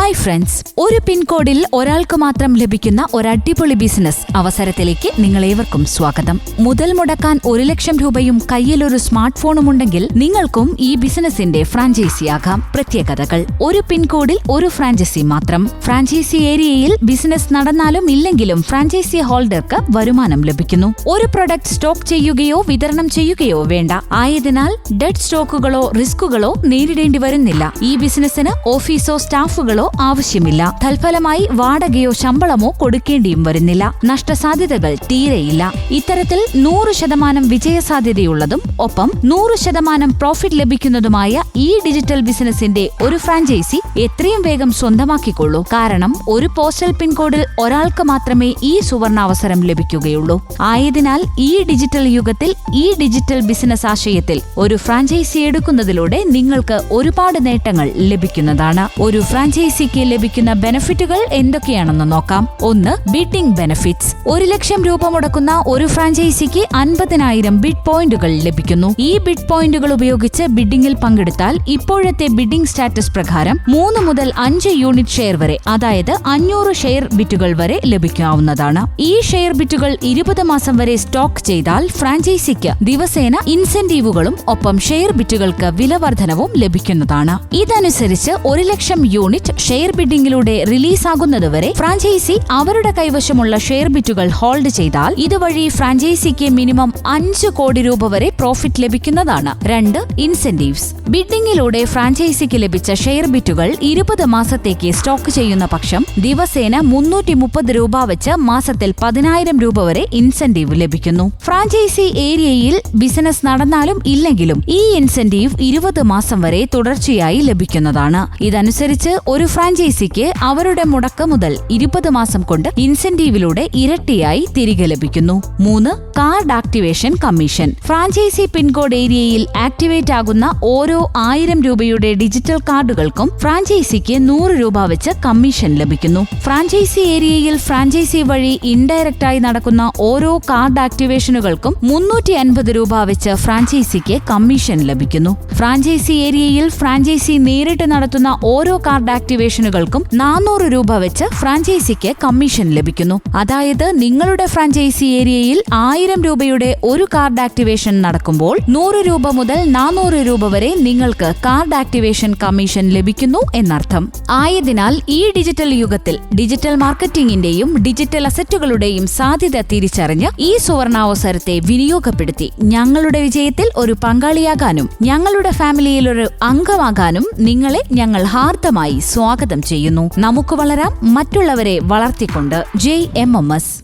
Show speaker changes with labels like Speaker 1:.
Speaker 1: Hi friends ഒരു പിൻകോഡിൽ ഒരാൾക്ക് മാത്രം ലഭിക്കുന്ന ഒരു അടിപൊളി ബിസിനസ് അവസരത്തിലേക്ക് നിങ്ങളേവർക്കും സ്വാഗതം. മുതൽ മുടക്കാൻ ഒരു ലക്ഷം രൂപയും കയ്യിലൊരു സ്മാർട്ട് ഫോണും ഉണ്ടെങ്കിൽ നിങ്ങൾക്കും ഈ ബിസിനസിന്റെ ഫ്രാഞ്ചൈസിയാകാം പ്രത്യേകതകൾ ഒരു പിൻകോഡിൽ ഒരു ഫ്രാഞ്ചൈസി മാത്രം. ഫ്രാഞ്ചൈസി ഏരിയയിൽ ബിസിനസ് നടന്നാലും ഇല്ലെങ്കിലും ഫ്രാഞ്ചൈസി ഹോൾഡർക്ക് വരുമാനം ലഭിക്കുന്നു. ഒരു പ്രൊഡക്റ്റ് സ്റ്റോക്ക് ചെയ്യുകയോ വിതരണം ചെയ്യുകയോ വേണ്ട. ആയതിനാൽ ഡെഡ് സ്റ്റോക്കുകളോ റിസ്കുകളോ നേരിടേണ്ടി വരുന്നില്ല. ഈ ബിസിനസിന് ഓഫീസോ സ്റ്റാഫുകളോ ആവശ്യമില്ല. തൽഫലമായി വാടകയോ ശമ്പളമോ കൊടുക്കേണ്ടിയും വരുന്നില്ല. നഷ്ടസാധ്യതകൾ തീരെയില്ല. ഇത്തരത്തിൽ നൂറ് ശതമാനം വിജയസാധ്യതയുള്ളതും ഒപ്പം നൂറ് ശതമാനം പ്രോഫിറ്റ് ലഭിക്കുന്നതുമായ ഈ ഡിജിറ്റൽ ബിസിനസിന്റെ ഒരു ഫ്രാഞ്ചൈസി എത്രയും വേഗം സ്വന്തമാക്കിക്കൊള്ളൂ. കാരണം ഒരു പോസ്റ്റൽ പിൻകോഡിൽ ഒരാൾക്ക് മാത്രമേ ഈ സുവർണാവസരം ലഭിക്കുകയുള്ളൂ. ആയതിനാൽ ഈ ഡിജിറ്റൽ യുഗത്തിൽ ഈ ഡിജിറ്റൽ ബിസിനസ് ആശയത്തിൽ ഒരു ഫ്രാഞ്ചൈസി എടുക്കുന്നതിലൂടെ നിങ്ങൾക്ക് ഒരുപാട് നേട്ടങ്ങൾ ലഭിക്കുന്നതാണ്. ഒരു ഫ്രാഞ്ചൈസിക്ക് ലഭിക്കുന്ന ബെനിഫിറ്റുകൾ എന്തൊക്കെയാണെന്ന് നോക്കാം. ഒന്ന് ബിഡിംഗ് ബെനിഫിറ്റ്സ്. ഒരു ലക്ഷം രൂപ മുടക്കുന്ന ഒരു ഫ്രാഞ്ചൈസിക്ക് അൻപതിനായിരം ബിഡ് പോയിന്റുകൾ ലഭിക്കുന്നു. ഈ ബിഡ് പോയിന്റുകൾ ഉപയോഗിച്ച് ബിഡിംഗിൽ പങ്കെടുത്താൽ ഇപ്പോഴത്തെ ബിഡിംഗ് സ്റ്റാറ്റസ് പ്രകാരം മൂന്ന് മുതൽ അഞ്ച് യൂണിറ്റ് ഷെയർ വരെ അതായത് അഞ്ഞൂറ് ഷെയർ ബിറ്റുകൾ വരെ ലഭിക്കാവുന്നതാണ്. ഈ ഷെയർ ബിറ്റുകൾ ഇരുപത് മാസം വരെ സ്റ്റോക്ക് ചെയ്താൽ ഫ്രാഞ്ചൈസിക്ക് ദിവസേന ഇൻസെന്റീവുകളും ഒപ്പം ഷെയർ ബിറ്റുകൾക്ക് വിലവർദ്ധനവും ലഭിക്കുന്നതാണ്. ഇതനുസരിച്ച് ഒരു ലക്ഷം യൂണിറ്റ് ഷെയർ ബിഡിംഗിലൂടെ റിലീസാകുന്നതുവരെ ഫ്രാഞ്ചൈസി അവരുടെ കൈവശമുള്ള ഷെയർ ബിറ്റുകൾ ഹോൾഡ് ചെയ്താൽ ഇതുവഴി ഫ്രാഞ്ചൈസിക്ക് മിനിമം അഞ്ച് കോടി രൂപ വരെ പ്രോഫിറ്റ് ലഭിക്കുന്നതാണ്. രണ്ട് ഇൻസെന്റീവ്സ് ബിഡിംഗിലൂടെ ഫ്രാഞ്ചൈസിക്ക് ലഭിച്ച ഷെയർ ബിറ്റുകൾ ഇരുപത് മാസത്തേക്ക് സ്റ്റോക്ക് ചെയ്യുന്ന പക്ഷം ദിവസേന മുന്നൂറ്റി മുപ്പത് രൂപ വെച്ച് മാസത്തിൽ പതിനായിരം രൂപ വരെ ഇൻസെന്റീവ് ലഭിക്കുന്നു. ഫ്രാഞ്ചൈസി ഏരിയയിൽ ബിസിനസ് നടന്നാലും ഇല്ലെങ്കിലും ഈ ഇൻസെന്റീവ് ഇരുപത് മാസം വരെ തുടർച്ചയായി ലഭിക്കുന്നതാണ്. ഇതനുസരിച്ച് ഒരു ഫ്രാഞ്ചൈസിക്ക് അവരുടെ മുടക്കം മുതൽ ഇരുപത് മാസം കൊണ്ട് ഇൻസെന്റീവിലൂടെ ഇരട്ടിയായി തിരികെ ലഭിക്കുന്നു. മൂന്ന് card activation commission. Franchise pin code ഏരിയയിൽ ആക്ടിവേറ്റ് ആകുന്ന ഓരോ ആയിരം രൂപയുടെ ഡിജിറ്റൽ കാർഡുകൾക്കും ഫ്രാഞ്ചൈസിക്ക് നൂറ് രൂപ വെച്ച് കമ്മീഷൻ ലഭിക്കുന്നു. ഫ്രാഞ്ചൈസി ഏരിയയിൽ ഫ്രാഞ്ചൈസി വഴി ഇൻഡയറക്റ്റായി നടക്കുന്ന ഓരോ കാർഡ് ആക്ടിവേഷനുകൾക്കും മുന്നൂറ്റി അൻപത് രൂപ വെച്ച് ഫ്രാഞ്ചൈസിക്ക് കമ്മീഷൻ ലഭിക്കുന്നു. ഫ്രാഞ്ചൈസി ഏരിയയിൽ ഫ്രാഞ്ചൈസി നേരിട്ട് നടത്തുന്ന ഓരോ കാർഡ് ആക്ടിവേഷനുകൾക്കും നാനൂറ് രൂപ വെച്ച് ഫ്രാഞ്ചൈസിക്ക് കമ്മീഷൻ ലഭിക്കുന്നു. അതായത് നിങ്ങളുടെ ഫ്രാഞ്ചൈസി ഏരിയയിൽ ആയിരം രൂപയുടെ ഒരു കാർഡ് ആക്ടിവേഷൻ നടക്കുമ്പോൾ നൂറ് രൂപ മുതൽ നാനൂറ് രൂപ വരെ നിങ്ങൾക്ക് കാർഡ് ആക്ടിവേഷൻ കമ്മീഷൻ ലഭിക്കുന്നു എന്നർത്ഥം. ആയതിനാൽ ഈ ഡിജിറ്റൽ യുഗത്തിൽ ഡിജിറ്റൽ മാർക്കറ്റിംഗിന്റെയും ഡിജിറ്റൽ അസറ്റുകളുടെയും സാധ്യത തിരിച്ചറിഞ്ഞ് ഈ സുവർണാവസരത്തെ വിനിയോഗപ്പെടുത്തി. ഞങ്ങളുടെ വിജയത്തിൽ ഒരു പങ്കാളിയാകാനും ഞങ്ങളുടെ ഫാമിലിയിൽ ഒരു അംഗമാകാനും നിങ്ങളെ ഞങ്ങൾ ഹാർദമായി സ്വാഗതം ചെയ്യുന്നു. നമുക്ക് വളരാം മറ്റുള്ളവരെ വളർത്തിക്കൊണ്ട്. J M M S